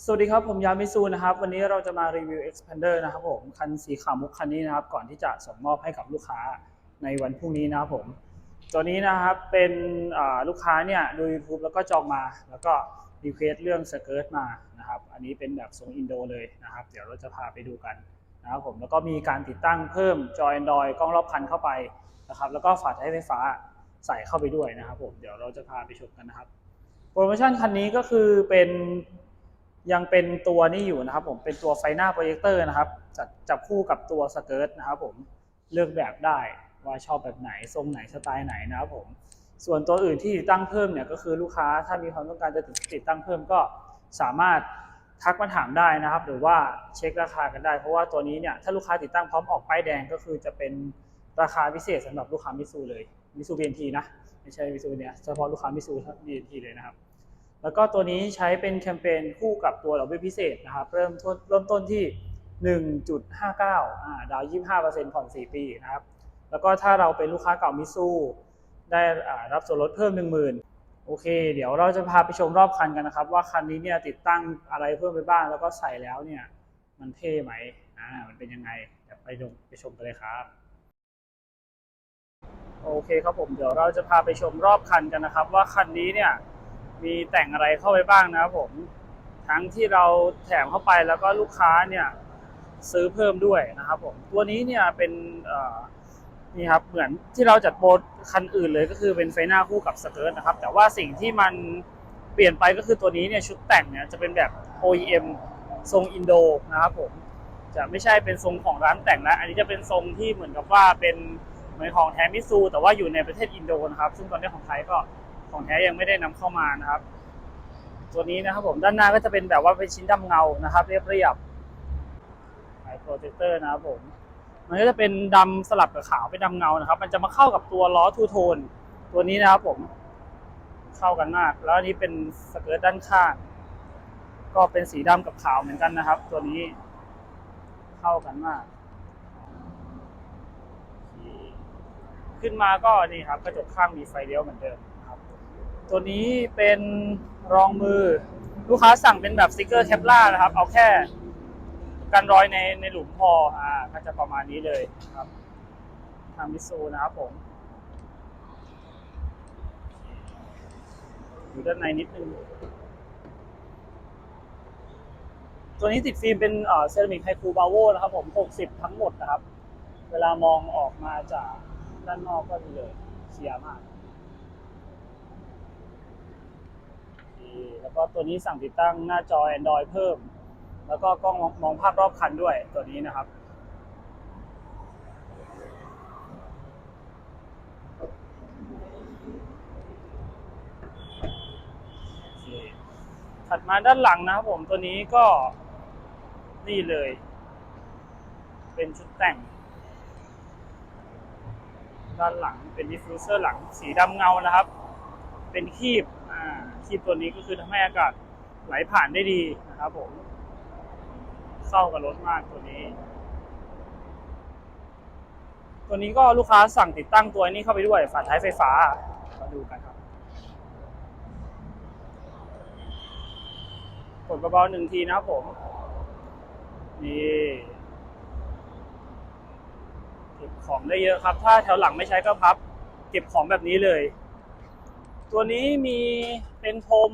สวัสดีครับ ผมยามิซูนะครับ วันนี้เราจะมารีวิว Expander นะครับผมคันสีขาวมุกคันนี้นะครับ ก่อนที่จะส่งมอบให้กับลูกค้าในวันพรุ่งนี้นะครับผม ตัวนี้นะครับเป็นลูกค้าเนี่ยดู YouTube แล้วก็จองมา แล้วก็รีเควสเรื่องสเกิร์ตมานะครับ อันนี้เป็นแบบทรงอินโดเลยนะครับ เดี๋ยวเราจะพาไปดูกันนะครับผม แล้วก็มีการติดตั้งเพิ่มจอ Android กล้องรอบคันเข้าไปนะครับ แล้วก็ฝาท้ายไฟฟ้าใส่เข้าไปด้วยนะครับผม เดี๋ยวเราจะพาไปชมกันนะครับ โปรโมชั่นคันนี้ก็คือเป็น ยังเป็นตัวนี้อยู่นะครับผมเป็นตัวไฟหน้าโปรเจคเตอร์นะครับจับจับคู่กับตัวสเกิร์ตนะครับผมเลือกแบบได้ว่าชอบแบบไหนทรงไหนสไตล์ไหนนะครับผมส่วนตัวอื่นที่ติดตั้งเพิ่มเนี่ยก็คือลูกค้าถ้ามีความต้องการจะติดตั้งเพิ่มก็สามารถทักมาถามได้นะครับ หรือว่าเช็คราคากันได้ เพราะว่าตัวนี้เนี่ยถ้าลูกค้าติดตั้งพร้อมออกป้ายแดงก็คือจะเป็นราคาพิเศษสำหรับลูกค้ามิซูเลยมิซูเบียนทีนะไม่ใช่มิซูเนี่ยเฉพาะลูกค้ามิซูเบียนทีเลยนะครับ แล้วก็ตัวนี้ใช้เป็นแคมเปญคู่กับตัวดอกเบี้ยพิเศษนะครับ เริ่มต้นเริ่มต้นที่ 1.59อ่าดาว 25%ผ่อน 4 ปีนะครับ แล้วก็ถ้าเราเป็นลูกค้าเก่ามิซูได้รับส่วนลดเพิ่ม 10,000 โอเค เดี๋ยวเราจะพาไปชมรอบคันกันนะครับ ว่าคันนี้เนี่ยติดตั้งอะไรเพิ่มไปบ้าง แล้วก็ใส่แล้วเนี่ยมันเท่ไหมอ่ามันเป็นยังไงเดี๋ยวไปชมไปชมกันเลยครับโอเคครับผมเดี๋ยวเราจะพาไปชมรอบคันกันนะครับ ว่าคันนี้เนี่ย มีแต่งอะไรเข้าไปบ้างนะครับผมทั้งที่เราแถมเข้าไปแล้วก็ลูกค้าเนี่ยซื้อเพิ่มด้วยนะครับผมตัวนี้เนี่ยเป็นนี่ครับเหมือนที่เราจัดโปรคันอื่นเลยก็คือเป็นไฟหน้าคู่กับสเกิร์ตนะครับ แต่ว่าสิ่งที่มันเปลี่ยนไปก็คือตัวนี้เนี่ยชุดแต่งเนี่ยจะเป็นแบบ OEM ทรงอินโดนะครับผมจะไม่ใช่เป็นทรงของร้านแต่งแล้วอันนี้จะเป็นทรงที่เหมือนกับว่าเป็นเหมือนของแทมิซูแต่ว่าอยู่ในประเทศอินโดนะครับ ซึ่งตอนนี้ของไทยก็ ของแท้ยังไม่ได้นำเข้ามานะครับ ตัวนี้นะครับผมด้านหน้าก็จะเป็นแบบว่าเป็นชิ้นดำเงานะครับ เรียบเรียบไอโปรเจคเตอร์นะครับผมมันก็จะเป็นดำสลับกับขาวเป็นดำเงานะครับ มันจะมาเข้ากับตัวล้อทูโทนตัวนี้นะครับผมเข้ากันมาก แล้วอันนี้เป็นสเกิร์ตด้านข้างก็เป็นสีดำกับขาวเหมือนกันนะครับ ตัวนี้เข้ากันมาก ขึ้นมาก็นี่ครับกระจกข้างมีไฟเลี้ยวเหมือนเดิม ตัวนี้เป็นรองมือ ลูกค้าสั่งเป็นแบบสติกเกอร์แคปล่านะครับ เอาแค่กันรอยในในหลุมพออ่าก็จะประมาณนี้เลยครับทางมิซูนะครับผมอยู่ด้านในนิดนึง ตัวนี้ติดฟิล์มเป็นเซรามิกไฮคูบาโวนะครับผม 60 ทั้งหมดนะครับ เวลามองออกมาจากด้านนอกก็ดีเลยเคลียมาก แล้วก็ตัวนี้สั่งติดตั้งหน้าจอ Android เพิ่ม แล้วก็กล้องมองภาพรอบคันด้วยตัวนี้นะครับถัดมาด้านหลังนะครับผมตัวนี้ก็นี่เลย เป็นชุดแต่ง ด้านหลังเป็นดิฟฟิวเซอร์หลังสีดำเงานะครับ เป็นคีบ คีตัวนี้ก็คือทำให้อากาศไหลผ่านได้ดีนะครับผมเข้ากับรถมากตัวนี้ ตัวนี้ก็ลูกค้าสั่งติดตั้งตัวนี้เข้าไปด้วยฝาท้ายไฟฟ้ามาดูกันครับกดเบาๆหนึ่งทีนะครับผมนี่เก็บของได้เยอะครับ ถ้าแถวหลังไม่ใช้ก็พับ เก็บของแบบนี้เลย ตัวนี้มีเป็นพรม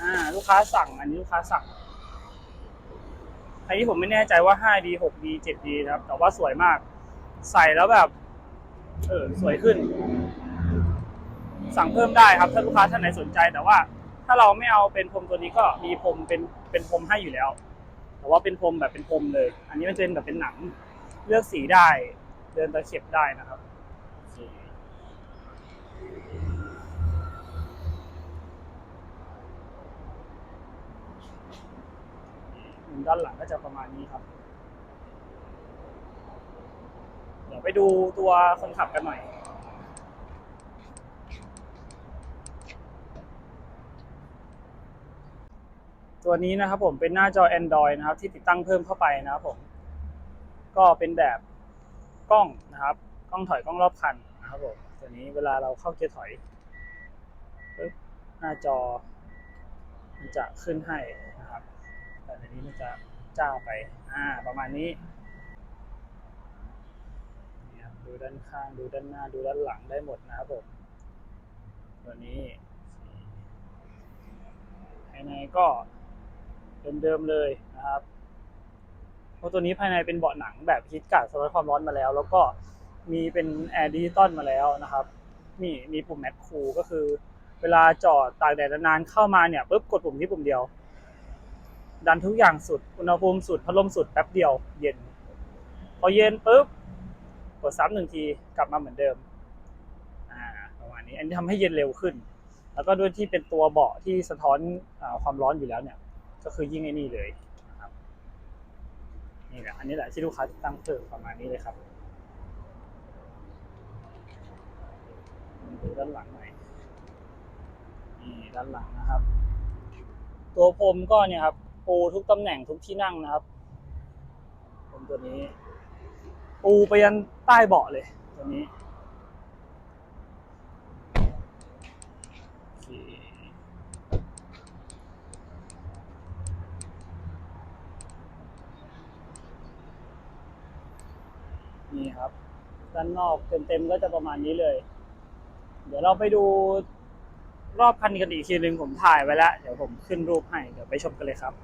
อ่าลูกค้าสั่งอันนี้ลูกค้าสั่งอันนี้ผมไม่แน่ใจว่า 5D 6D 7D นะครับ แต่ว่าสวยมาก ใส่แล้วแบบ เออสวยขึ้น สั่งเพิ่มได้ครับ ถ้าลูกค้าท่านไหนสนใจแต่ว่า ถ้าเราไม่เอาเป็นพรมตัวนี้ก็มีพรมเป็นเป็นพรมให้อยู่แล้ว แต่ว่าเป็นพรมแบบเป็นพรมเลย อันนี้มันจะเป็นแบบเป็นหนัง เลือกสีได้ เดินตะเข็บได้นะครับมุม ด้านหลังก็จะประมาณนี้ครับ เดี๋ยวไปดูตัวคนขับกันหน่อยตัวนี้นะครับผมเป็นหน้าจอ Android นะครับ ที่ติดตั้งเพิ่มเข้าไปนะครับผม ก็เป็นแบบกล้องนะครับ กล้องถอยกล้องรอบคันนะครับผมตัวนี้เวลาเราเข้าเกียร์ถอยหน้าจอ มันจะขึ้นให้ แต่ในนี้มันจะจ้าไป อ่า ประมาณนี้นี่ครับดูด้านข้างดูด้านหน้าดูด้านหลังได้หมดนะครับผมตัวนี้ภายในก็เดิมๆเลยนะครับเพราะตัวนี้ภายในเป็นเบาะหนังแบบฮิตกาดสะท้อนความร้อนมาแล้ว แล้วก็มีเป็นแอร์ดิจิตอลมาแล้วนะครับ มีมีปุ่มแมทคูก็คือ เวลาจอดตากแดดนานๆเข้ามาเนี่ยปุ๊บกดปุ่มที่ปุ่มเดียว ดันทุกอย่างสุด อุณหภูมิสุด พัดลมสุดแป๊บเดียว เย็น พอเย็นปุ๊บ กดซ้ำหนึ่งที กลับมาเหมือนเดิม อ่า ประมาณนี้ อันนี้ทำให้เย็นเร็วขึ้น แล้วก็ด้วยที่เป็นตัวเบาะที่สะท้อนอความร้อนอยู่แล้วเนี่ย ก็คือยิ่งไอ้นี่เลยนะครับ นี่แหละ อันนี้แหละที่ลูกค้าตั้งเพิ่มประมาณนี้เลยครับดูด้านหลังหน่อย นี่ด้านหลังนะครับ ตัวพรมก็เนี่ยครับ ปูทุกตำแหน่งทุกที่นั่งนะครับพรมตัวนี้ ปูไปยันใต้เบาะเลย ตัวนี้นี่ครับ ด้านนอกเต็มๆก็จะประมาณนี้เลย เดี๋ยวเราไปดูรอบคันกันอีกทีหนึ่งผมถ่ายไว้แล้ว เดี๋ยวผมขึ้นรูปให้ เดี๋ยวไปชมกันเลยครับ